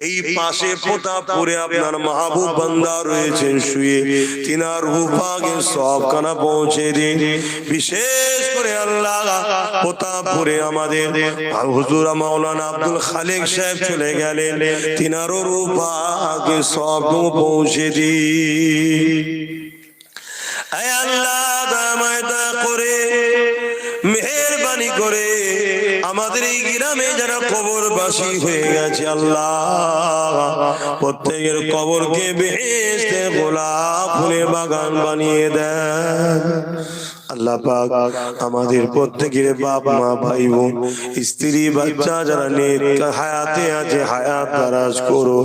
এই পাশে প্রতাপপুরে আপনার মাহবুব বান্দা রয়েছেন শুয়ে। তিনার রূপাকে সবখানা পৌঁছে দিন। বিশেষ করে আল্লাহ প্রতাপপুরে আমাদের হুজুর মাওলানা আব্দুল খালেক সাহেব চলে গেলেন। তিনারও রূপাকে সব পৌঁছে দিন। আল্লাহ করে মেহরবানি করে আমাদের এই গ্রামে যারা কবরবাসী হয়ে গেছে আল্লাহ। প্রত্যেকের কবরকে বেহেস্তে গোলাপ ফুলের বাগান বানিয়ে দেন। আল্লাহ পাক আমাদের প্রত্যেকের বাপ মা ভাই বোন স্ত্রী বাচ্চা যারা নেক হায়াতে আছে হায়াত দারাজ করো।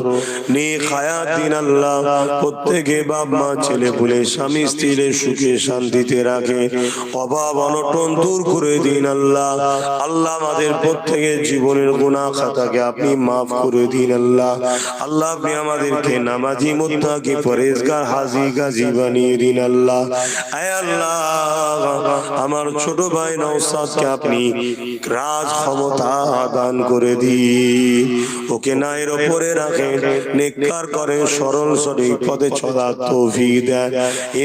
নেক হায়াত দিন আল্লাহ। প্রত্যেকে বাপ মা ছেলে পুলে স্বামী স্ত্রীর সুখে শান্তিতে রাখে। অভাব অনটন দূর করে দিন আল্লাহ। আল্লাহ আমাদের প্রত্যেকের জীবনের গুনাহ খাতাকে আপনি মাফ করে দিন আল্লাহ। আল্লাহ। আপনি আমাদেরকে নামাজি মুত্তাকি পরেজগার হাজি গাজি বানিয়ে দিন আল্লাহ। আয় আল্লাহ। আমার ছোট ভাই নৌসাদকে আপনি রাজ ক্ষমতা দান করে দিন। ওকে নায়ের ওপরে রাখেন নেককার করেন সরল সঠিক পথে চলা তৌফিক দেন।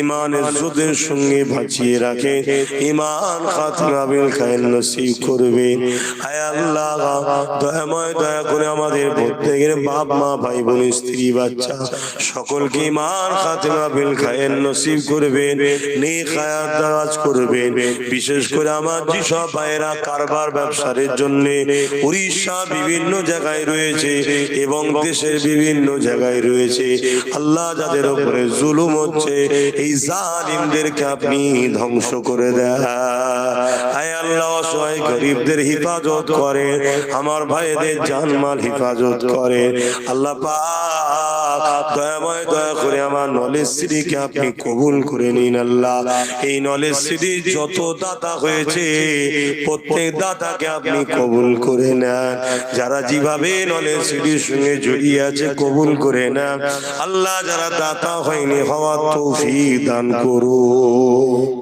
ইমান ইজ্জতের সঙ্গে বাঁচিয়ে রাখে ইমান খাতিমা বিল খায়ের নসিব করবে। আয় আল্লাহ, দয়াময় দয়া করে আমাদের প্রত্যেকের বাপ, মা, ভাই, বোন, স্ত্রী, বাচ্চা, সকলকে ইমান খাতিমা বিল খায়ের নসিব করবেন নেক হায়াত দারাজ বিশেষ করে আমার যেসব ভাইয়েরা কারবার ব্যবসার জন্য উড়িষ্যা বিভিন্ন জায়গায় রয়েছে এবং দেশের বিভিন্ন জায়গায় রয়েছে। আল্লাহ যাদের উপরে জুলুম হচ্ছে, এই জালিমদেরকে আপনি ধ্বংস করে দেয় আয় হিফাজত করে আমার ভাইদের জানমাল হিফাজত করে আল্লাহ দয়াময় দয়া করে আমার নলেজ শ্রীকে আপনি কবুল করে নিন আল্লাহ। এই নলেজ শ্রী যত দাদা হয়েছে প্রত্যেক দাদাকে আপনি কবুল করে না যারা যেভাবে নলেজ শ্রীর সঙ্গে জড়িয়ে আছে কবুল করে না আল্লাহ যারা দাতা হয়নি হওয়ার তৌফিক দান করুন।